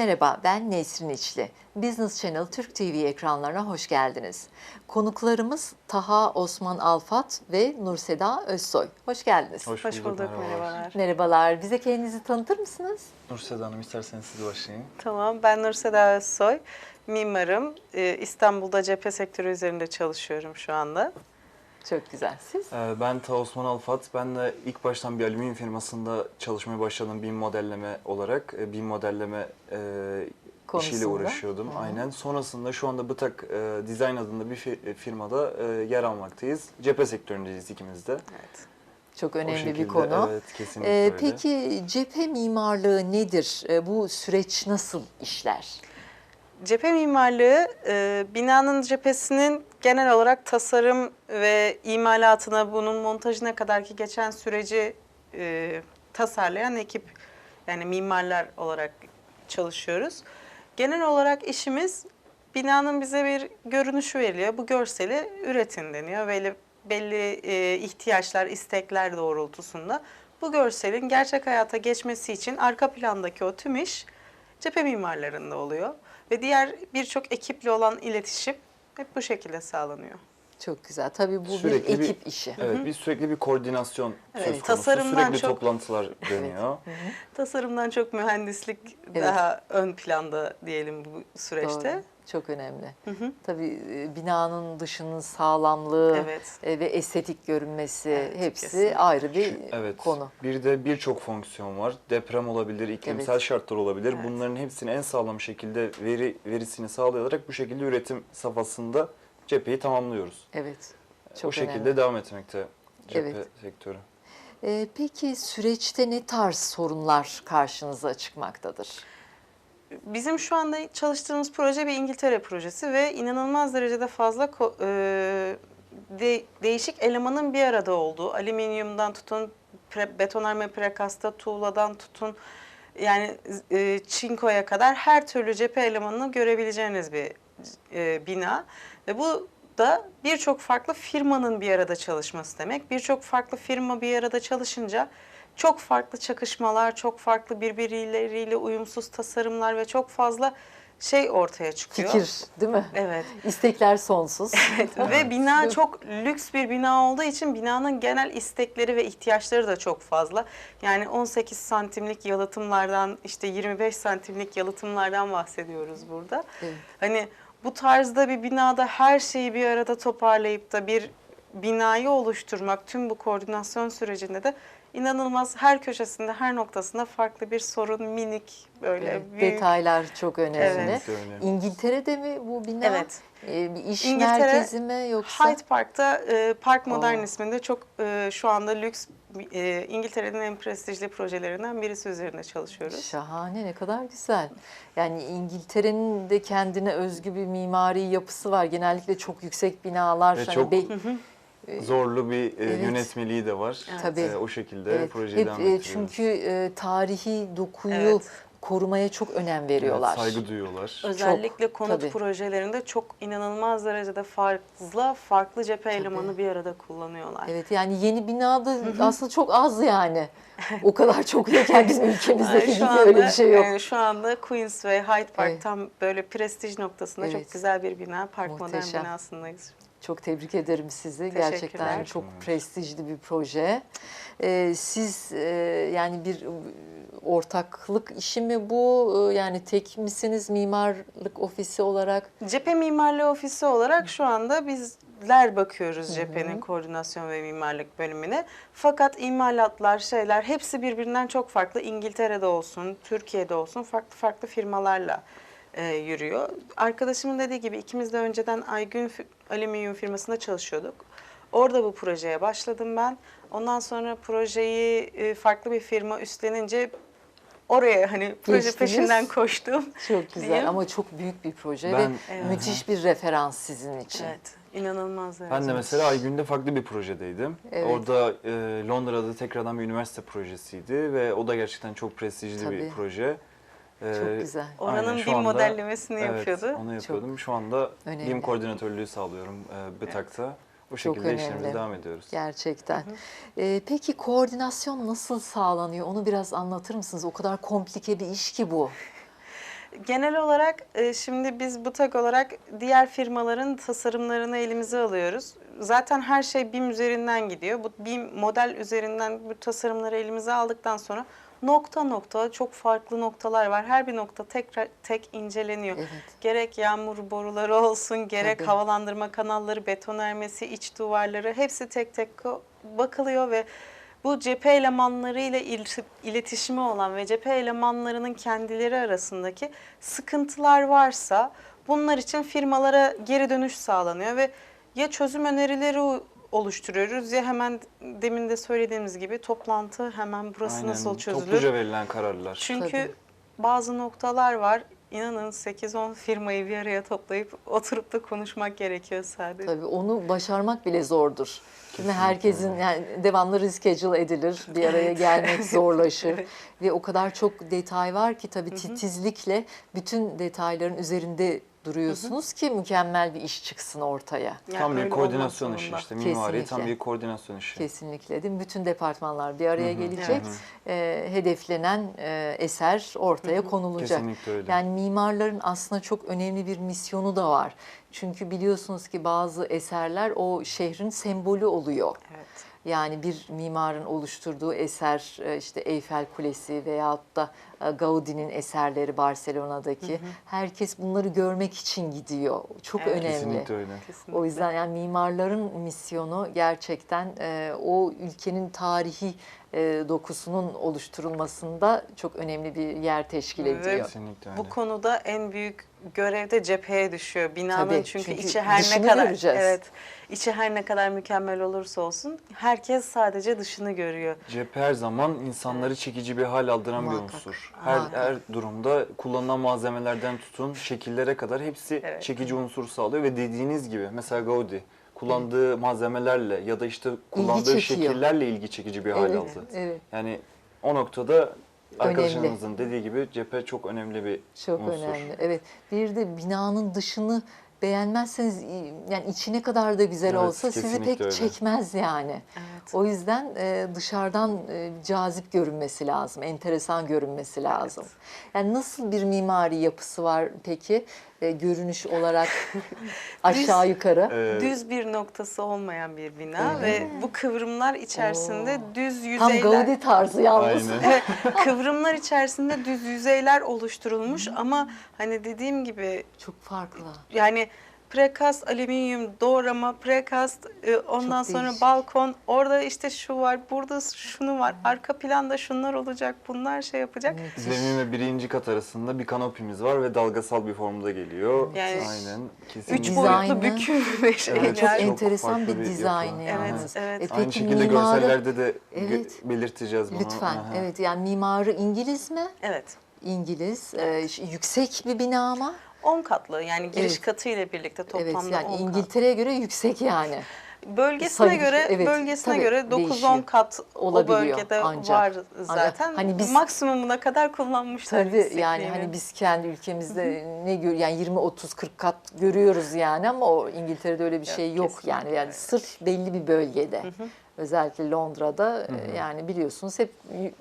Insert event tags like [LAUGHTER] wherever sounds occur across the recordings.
Merhaba, ben Nesrin İçli. Business Channel Türk TV ekranlarına hoş geldiniz. Konuklarımız Taha Osman Alfat ve Nurseda Özsoy. Hoş geldiniz. Hoş, Hoş bulduk, merhabalar. merhabalar. Merhabalar, bize kendinizi tanıtır mısınız? Nurseda Hanım isterseniz siz başlayın. Tamam, ben Nurseda Özsoy, mimarım. Ee, İstanbul'da cephe sektörü üzerinde çalışıyorum şu anda. Çok güzel. Siz? Ee, ben Ta Osman Alfat. Ben de ilk baştan bir alüminyum firmasında çalışmaya başladım BİM modelleme olarak. Ee, BİM modelleme e, işiyle uğraşıyordum. Hı. Aynen. Sonrasında şu anda Bıtak e, Design adında bir fi- firmada e, yer almaktayız. Cephe sektöründeyiz ikimiz de. Evet. Çok önemli şekilde, bir konu. Evet, kesinlikle Ee, öyle. peki cephe mimarlığı nedir? Ee, bu süreç nasıl işler? Cephe mimarlığı, e, binanın cephesinin genel olarak tasarım ve imalatına, bunun montajına kadarki geçen süreci e, tasarlayan ekip, yani mimarlar olarak çalışıyoruz. Genel olarak işimiz binanın bize bir görünüşü veriliyor. Bu görseli üretin deniyor. Belli, belli e, ihtiyaçlar, istekler doğrultusunda bu görselin gerçek hayata geçmesi için arka plandaki o tüm iş cephe mimarlarında oluyor. Ve diğer birçok ekiple olan iletişim hep bu şekilde sağlanıyor. Çok güzel. Tabii bu Sürekli bir bir- ekip işi. Evet, bir sürekli bir koordinasyon Evet, söz konusu. tasarımdan Sürekli çok- toplantılar dönüyor. Tasarımdan çok mühendislik Evet. daha ön planda diyelim bu süreçte. Doğru. Çok önemli. Hı hı. Tabii e, binanın dışının sağlamlığı Evet. e, ve estetik görünmesi Evet, hepsi kesinlikle. ayrı bir Evet. konu. Bir de birçok fonksiyon var. Deprem olabilir, iklimsel Evet. şartlar olabilir. Evet. Bunların hepsini en sağlam şekilde veri verisini sağlayarak bu şekilde üretim safhasında cepheyi tamamlıyoruz. Evet. o Çok şekilde önemli. devam etmekte cephe Evet. sektörü. E, peki süreçte ne tarz sorunlar karşınıza çıkmaktadır? Bizim şu anda çalıştığımız proje bir İngiltere projesi ve inanılmaz derecede fazla e, de- değişik elemanın bir arada olduğu, alüminyumdan tutun, pre- betonarme prekasta, tuğladan tutun, yani e, çinkoya kadar her türlü cephe elemanını görebileceğiniz bir e, bina. Ve bu da birçok farklı firmanın bir arada çalışması demek. Birçok farklı firma bir arada çalışınca çok farklı çakışmalar, çok farklı birbirleriyle uyumsuz tasarımlar ve çok fazla şey ortaya çıkıyor. Fikir değil mi? Evet. İstekler sonsuz. [LAUGHS] ve bina çok lüks bir bina olduğu için binanın genel istekleri ve ihtiyaçları da çok fazla. Yani 18 santimlik yalıtımlardan işte 25 santimlik yalıtımlardan bahsediyoruz burada. Evet. Hani bu tarzda bir binada her şeyi bir arada toparlayıp da bir binayı oluşturmak tüm bu koordinasyon sürecinde de inanılmaz her köşesinde her noktasında farklı bir sorun minik böyle Evet, büyük. Detaylar çok önemli. Evet. İngiltere'de mi bu bina? Evet. E, bir iş İngiltere, merkezi mi yoksa? Hyde Park'ta e, Park Modern Oo. isminde çok e, şu anda lüks e, İngiltere'nin en prestijli projelerinden birisi üzerinde çalışıyoruz. Şahane ne kadar güzel. Yani İngiltere'nin de kendine özgü bir mimari yapısı var. Genellikle çok yüksek binalar. Ve hani çok be- Zorlu bir e, Evet. yönetmeliği de var. Tabii. E, o şekilde evet, projeyi hep devam e, ettiriyoruz. çünkü e, tarihi dokuyu Evet. Korumaya çok önem Evet, veriyorlar. saygı duyuyorlar. Özellikle konut tabii. projelerinde çok inanılmaz derecede fazla farklı cephe Tabii. elemanı bir arada kullanıyorlar. Evet yani yeni binada aslında çok az yani. O kadar çok yokken bizim [LAUGHS] ülkemizdeki Yani gibi öyle bir şey yok. yani şu anda Queens ve Hyde Park Evet. tam böyle prestij noktasında Evet. çok güzel bir bina. Park Modern Muhteşem. binasındayız. Çok tebrik ederim sizi. Gerçekten çok prestijli bir proje. Ee, siz e, yani bir e, ortaklık işi mi bu? Ee, Yani tek misiniz mimarlık ofisi olarak? Cephe Mimarlığı Ofisi olarak şu anda bizler bakıyoruz cephenin koordinasyon ve mimarlık bölümüne. Fakat imalatlar, şeyler hepsi birbirinden çok farklı. İngiltere'de olsun, Türkiye'de olsun farklı farklı firmalarla e, yürüyor. Arkadaşımın dediği gibi ikimiz de önceden Aygün Alüminyum firmasında çalışıyorduk. Orada bu projeye başladım ben. Ondan sonra projeyi e, farklı bir firma üstlenince oraya hani proje Geçtiniz. peşinden koştum. Çok güzel Diyeyim. ama çok büyük bir proje Ben- ve Evet. müthiş bir referans sizin için. Evet, inanılmaz Ben de mesela Aygün'de farklı bir projedeydim. Evet. Orada e, Londra'da tekrardan bir üniversite projesiydi ve o da gerçekten çok prestijli Tabii. bir proje. E, Çok güzel. Oranın aynen, bir anda- modellemesini evet, yapıyordu. onu yapıyordum. Şu anda önemli. BİM koordinatörlüğü sağlıyorum e, BİTAK'ta. Bu Çok şekilde işlerimize önemli. devam ediyoruz. Gerçekten. Ee, peki koordinasyon nasıl sağlanıyor? Onu biraz anlatır mısınız? O kadar komplike bir iş ki bu. Genel olarak e, şimdi biz BUTAK olarak diğer firmaların tasarımlarını elimize alıyoruz. Zaten her şey BİM üzerinden gidiyor. Bu BİM model üzerinden bu tasarımları elimize aldıktan sonra nokta nokta çok farklı noktalar var. Her bir nokta tekrar tek inceleniyor. Evet. Gerek yağmur boruları olsun, gerek Tabii. havalandırma kanalları, betonermesi, iç duvarları hepsi tek tek bakılıyor ve bu cephe elemanlarıyla il- iletişimi olan ve cephe elemanlarının kendileri arasındaki sıkıntılar varsa bunlar için firmalara geri dönüş sağlanıyor ve ya çözüm önerileri oluşturuyoruz ya hemen demin de söylediğimiz gibi toplantı hemen burası Aynen. nasıl çözülür? Topluca verilen kararlar. Çünkü Tabii. bazı noktalar var. İnanın 8-10 firmayı bir araya toplayıp oturup da konuşmak gerekiyor sadece. Tabii onu başarmak bile zordur. Mi? Herkesin yani devamlı reschedule edilir. Bir araya gelmek [LAUGHS] zorlaşır. Ve o kadar çok detay var ki tabii titizlikle bütün detayların üzerinde duruyorsunuz ki mükemmel bir iş çıksın ortaya. Yani tam bir koordinasyon işi işte. Mimari tam bir koordinasyon işi. Kesinlikle değil mi? Bütün departmanlar bir araya gelecek. Evet. Ee, hedeflenen e, eser ortaya konulacak. Kesinlikle öyle. Yani mimarların aslında çok önemli bir misyonu da var. Çünkü biliyorsunuz ki bazı eserler o şehrin sembolü oluyor. Evet. Yani bir mimarın oluşturduğu eser e, işte Eyfel Kulesi veyahut da e, Gaudi'nin eserleri Barcelona'daki herkes bunları görmek için gidiyor. Çok Evet. önemli. Kesinlikle öyle. Kesinlikle. O yüzden yani mimarların misyonu gerçekten e, o ülkenin tarihi e, dokusunun oluşturulmasında çok önemli bir yer teşkil ediyor. Kesinlikle öyle. Bu konuda en büyük görev de cepheye düşüyor. Binanın Tabii, çünkü, çünkü içi her ne kadar göreceğiz. evet içi her ne kadar mükemmel olursa olsun herkes sadece dışını görüyor. Cephe her zaman insanları çekici bir hal aldıran bir Muhakkak. unsur. Her, Muhakkak. her durumda kullanılan malzemelerden tutun şekillere kadar hepsi Evet. çekici unsur sağlıyor ve dediğiniz gibi mesela Gaudi kullandığı malzemelerle ya da işte kullandığı çekiyor. şekillerle ilgi çekici bir hal Evet, aldı. evet. Yani o noktada arkadaşınızın dediği gibi cephe çok önemli bir Çok unsur. önemli. Evet. Bir de binanın dışını beğenmezseniz yani içine kadar da güzel Evet, olsa sizi pek öyle. çekmez yani. Evet. O yüzden e, dışarıdan e, cazip görünmesi lazım, enteresan görünmesi lazım. Yani nasıl bir mimari yapısı var peki e, görünüş olarak [LAUGHS] aşağı yukarı? Ee, Düz bir noktası olmayan bir bina Öyle ve bu kıvrımlar içerisinde Oo. düz Tam yüzeyler Gaudi tarzı yalnız. Aynen. [LAUGHS] Evet, kıvrımlar içerisinde düz yüzeyler oluşturulmuş ama hani dediğim gibi Çok farklı. yani prekast alüminyum doğrama prekast e, ondan Çok sonra değişik. balkon orada işte şu var burada şunu var arka planda şunlar olacak bunlar şey yapacak. Zemin ve birinci kat arasında bir kanopimiz var ve dalgasal bir formda geliyor. Yani Aynen. Üç Kesinlikle. Dizaynı- boyutlu büküm ve şeyler. Evet, Çok çok enteresan farklı bir bir dizaynı yapı. yalnız. Evet, evet. E Aynı peki şekilde mimarı- görsellerde de gö- Evet. belirteceğiz bunu. Lütfen. Aha. Evet yani mimarı İngiliz mi? Evet. İngiliz. E, ş- yüksek bir bina ama. 10 katlı yani giriş Evet. katı ile birlikte Evet toplamda yani 10 kat. İngiltere'ye göre yüksek yani. Bölgesine Sayı- göre evet, bölgesine göre 9-10 değişiyor. kat Olabiliyor o bölgede ancak. var zaten. Hani biz- maksimumuna kadar kullanmışlar Tabii yani hani biz kendi ülkemizde ne gör yani 20 30 40 kat görüyoruz yani ama o İngiltere'de öyle bir Yok, şey yok kesinlikle yani. Yani öyle. sırf belli bir bölgede. Özellikle Londra'da e, yani biliyorsunuz hep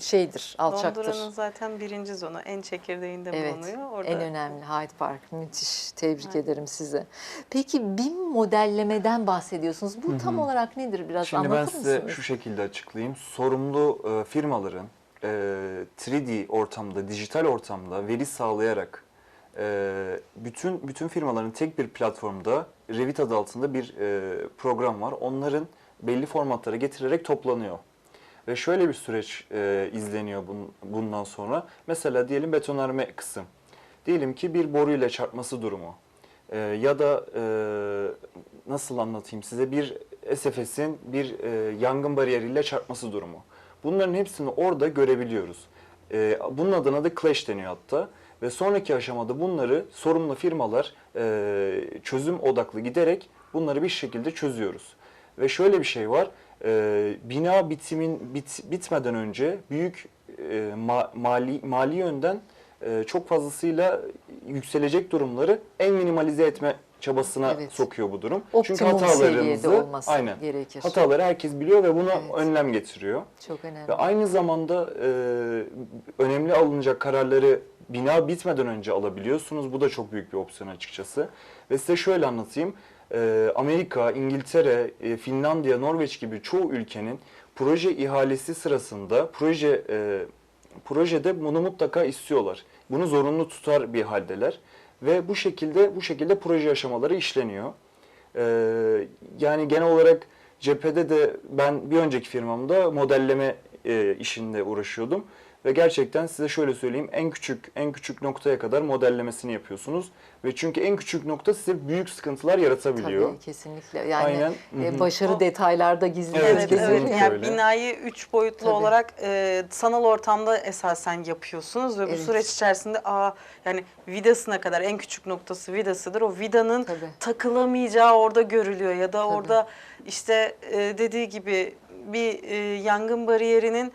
şeydir, alçaktır. Londra'nın zaten birinci zonu en çekirdeğinde Evet, bulunuyor. Orada en önemli Hyde Park. Müthiş, tebrik ederim size. Peki BIM modellemeden bahsediyorsunuz. Bu tam olarak nedir? Biraz Şimdi ben anlatır size mısınız? şu şekilde açıklayayım. Sorumlu e, firmaların e, 3D ortamda, dijital ortamda veri sağlayarak e, bütün bütün firmaların tek bir platformda Revit adı altında bir e, program var. Onların belli formatlara getirerek toplanıyor. Ve şöyle bir süreç e, izleniyor bun- bundan sonra. Mesela diyelim betonarme kısım. Diyelim ki bir boruyla çarpması durumu. E, ya da e, nasıl anlatayım size bir SFS'in bir e, yangın bariyeriyle çarpması durumu. Bunların hepsini orada görebiliyoruz. E, bunun adına da clash deniyor hatta. Ve sonraki aşamada bunları sorumlu firmalar e, çözüm odaklı giderek bunları bir şekilde çözüyoruz. Ve şöyle bir şey var. e, bina bitimin bit, bitmeden önce büyük e, ma- mali mali yönden e, çok fazlasıyla yükselecek durumları en minimalize etme çabasına Evet. sokuyor bu durum. Optimum seviyede olması aynen. gerekir. Hataları herkes biliyor ve buna Evet. önlem getiriyor. Çok önemli. Ve aynı zamanda e, önemli alınacak kararları bina bitmeden önce alabiliyorsunuz. Bu da çok büyük bir opsiyon açıkçası. Ve size şöyle anlatayım. Ee, Amerika, İngiltere, e, Finlandiya, Norveç gibi çoğu ülkenin proje ihalesi sırasında proje e, projede bunu mutlaka istiyorlar. Bunu zorunlu tutar bir haldeler ve bu şekilde bu şekilde proje aşamaları işleniyor. Ee, yani genel olarak cephede de ben bir önceki firmamda modelleme e, işinde uğraşıyordum ve gerçekten size şöyle söyleyeyim en küçük en küçük noktaya kadar modellemesini yapıyorsunuz ve çünkü en küçük nokta size büyük sıkıntılar yaratabiliyor. Tabii kesinlikle. Yani Aynen. e, başarı O- detaylarda gizli. Evet, Evet, evet. Yani öyle. binayı üç boyutlu Tabii. olarak e, sanal ortamda esasen yapıyorsunuz ve bu Evet. süreç içerisinde aa yani vidasına kadar en küçük noktası vidasıdır. O vidanın Tabii. takılamayacağı orada görülüyor ya da Tabii. orada işte e, dediği gibi bir e, yangın bariyerinin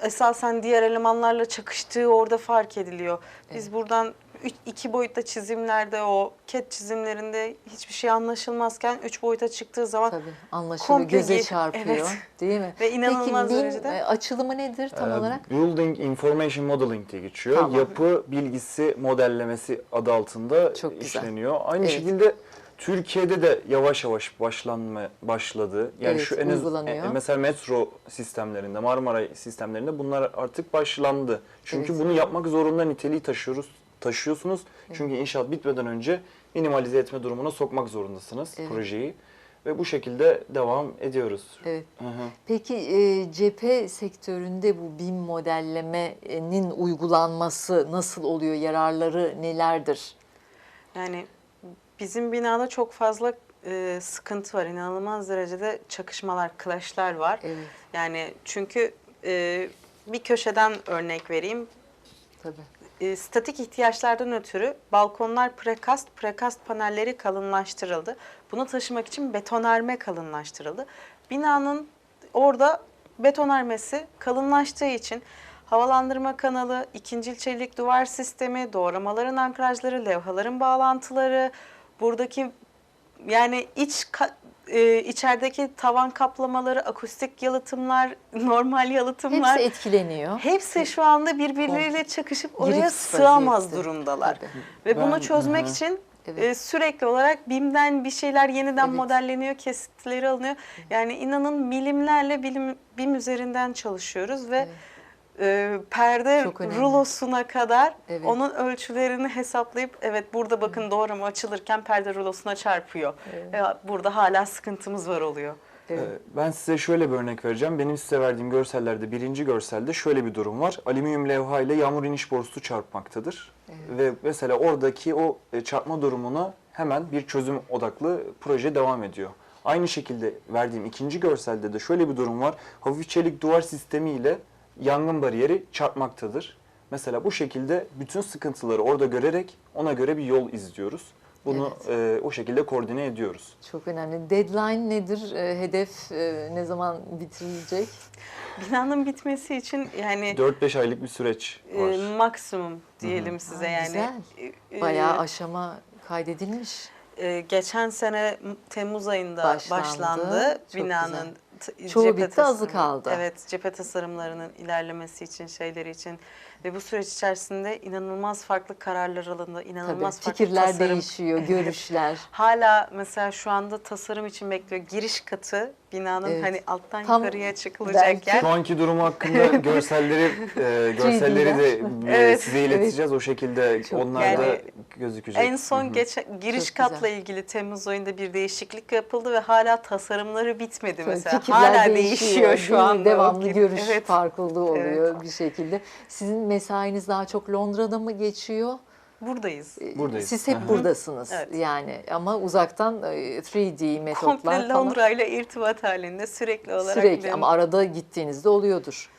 esasen diğer elemanlarla çakıştığı orada fark ediliyor. Biz Evet. buradan üç, iki boyutta çizimlerde o ket çizimlerinde hiçbir şey anlaşılmazken üç boyuta çıktığı zaman Tabii anlaşılıyor, göze çarpıyor evet. değil mi? [LAUGHS] Ve inanılmaz Peki derecede- e, açılımı nedir tam Ee, olarak? Building Information Modeling diye geçiyor. Tamam. Yapı bilgisi modellemesi adı altında Çok güzel. işleniyor. Aynı Evet. şekilde Türkiye'de de yavaş yavaş başlanma başladı. Yani Evet, şu en az uygulanıyor. e, mesela metro sistemlerinde, Marmara sistemlerinde bunlar artık başlandı. Çünkü Evet. bunu yapmak zorunda niteliği taşıyoruz taşıyorsunuz. Çünkü inşaat bitmeden önce minimalize etme durumuna sokmak zorundasınız Evet. projeyi ve bu şekilde devam ediyoruz. Evet. Hı hı. Peki e, cephe sektöründe bu BIM modellemenin uygulanması nasıl oluyor? Yararları nelerdir? Yani bizim binada çok fazla e, sıkıntı var. İnanılmaz derecede çakışmalar, clashlar var. Evet, Yani çünkü e, bir köşeden örnek vereyim. tabii. E, statik ihtiyaçlardan ötürü balkonlar prekast, prekast panelleri kalınlaştırıldı. Bunu taşımak için betonarme kalınlaştırıldı. Binanın orada betonarmesi kalınlaştığı için havalandırma kanalı, ikincil çelik duvar sistemi, doğramaların ankrajları, levhaların bağlantıları, buradaki yani iç e, içerideki tavan kaplamaları, akustik yalıtımlar, [LAUGHS] normal yalıtımlar Hepsi etkileniyor. Hepsi şu anda birbirleriyle çakışıp oraya Girift sığamaz vaziyette. durumdalar. Tabii. Ve Ben- bunu çözmek Hı hı. için Evet. e, sürekli olarak BİM'den bir şeyler yeniden Evet. modelleniyor, kesitleri alınıyor. Yani inanın milimlerle bilim, BİM üzerinden çalışıyoruz ve Evet. E, perde rulosuna kadar Evet. onun ölçülerini hesaplayıp evet burada bakın doğrama açılırken perde rulosuna çarpıyor. E, burada hala sıkıntımız var oluyor. Evet. Ee, Ben size şöyle bir örnek vereceğim. Benim size verdiğim görsellerde birinci görselde şöyle bir durum var. Alüminyum levha ile yağmur iniş borusu çarpmaktadır. Ve mesela oradaki o e, çarpma durumuna hemen bir çözüm odaklı proje devam ediyor. Aynı şekilde verdiğim ikinci görselde de şöyle bir durum var. Hafif çelik duvar sistemi ile yangın bariyeri çarpmaktadır. Mesela bu şekilde bütün sıkıntıları orada görerek ona göre bir yol izliyoruz. Bunu e, o şekilde koordine ediyoruz. Çok önemli. Deadline nedir? E, hedef e, ne zaman bitirilecek? Binanın bitmesi için yani 4-5 aylık bir süreç e, var. maksimum diyelim size Ha, yani. güzel. E, Bayağı aşama kaydedilmiş. e, geçen sene Temmuz ayında Başlandı. başlandı, Çok binanın t- Çoğu bitti, azı kaldı. Evet, cephe tasarımlarının ilerlemesi için, şeyleri için ve bu süreç içerisinde inanılmaz farklı kararlar alındı, Tabii inanılmaz farklı fikirler tasarım. değişiyor, [LAUGHS] görüşler. Hala mesela şu anda tasarım için bekliyor. Giriş katı binanın Evet. hani alttan Tam yukarıya çıkılacak belki- yer. Şu anki durumu hakkında [LAUGHS] görselleri e, görselleri de e, Evet. size ileteceğiz. O şekilde Çok- onlar da Yani gözükecek. En son Hı hı. geçen giriş Çok güzel. katla ilgili Temmuz ayında bir değişiklik yapıldı ve hala tasarımları bitmedi Tabii mesela. Hala değişiyor, değişiyor şu anda. Devamlı görüş Evet. farklılığı oluyor Evet. bir şekilde. Sizin mesainiz daha çok Londra'da mı geçiyor? Buradayız. Ee, Buradayız. Siz hep hı. buradasınız Evet. yani ama uzaktan e, 3D metotlar Komple falan. Londra ile irtibat halinde sürekli olarak. Sürekli benim- ama arada gittiğinizde oluyordur.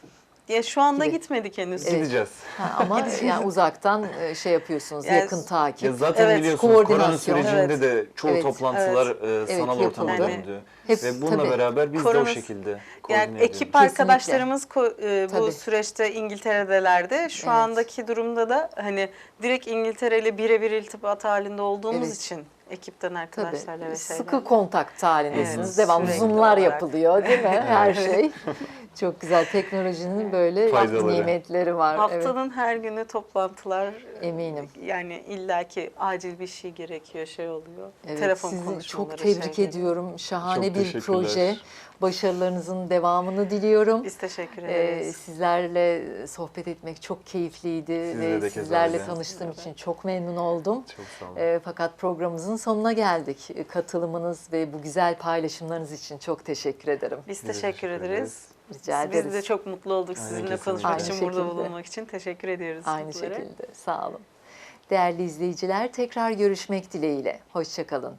Ya şu anda Gibi. gitmedik henüz. Evet. Gideceğiz. Ha, ama [LAUGHS] yani uzaktan e, şey yapıyorsunuz, Yani- yakın takip. Ya zaten Evet, biliyorsunuz korona koordinasyon. sürecinde Evet. de çoğu Evet. toplantılar e, sanal Evet, ortama yapıldı. döndü. Hep- Ve bununla tabii. beraber biz de Korona- o şekilde Yani ekip arkadaşlarımız ko- e, bu Tabii. süreçte İngiltere'delerdi. Şu Evet. andaki durumda da hani direkt İngiltere ile birebir iltibat halinde olduğumuz Evet. için ekipten Tabii. arkadaşlarla ve Sıkı şeylerle. kontak halindesiniz. Evet, Devamlı sürekli zoomlar olarak. yapılıyor değil mi? Her şey. Çok güzel. Teknolojinin böyle Faydaları. nimetleri var. Evet, Haftanın her günü toplantılar. eminim. Yani illaki acil bir şey gerekiyor, şey oluyor. Evet, Telefon sizi konuşmaları. çok tebrik şey ediyorum. Şahane Çok bir proje. Başarılarınızın devamını diliyorum. Biz teşekkür Ee, ederiz. sizlerle sohbet etmek çok keyifliydi Sizle ve sizlerle öyle. tanıştığım için çok memnun oldum. Çok sağ olun. Ee, fakat programımızın sonuna geldik. Ee, Katılımınız ve bu güzel paylaşımlarınız için çok teşekkür ederim. Biz teşekkür ederiz. Rica ederiz. Biz de çok mutlu olduk Aynen, sizinle kesinlikle. konuşmak Aynı için, burada şekilde. bulunmak için. Teşekkür ediyoruz. Aynı sizlere. şekilde. Sağ olun. Değerli izleyiciler tekrar görüşmek dileğiyle. Hoşçakalın.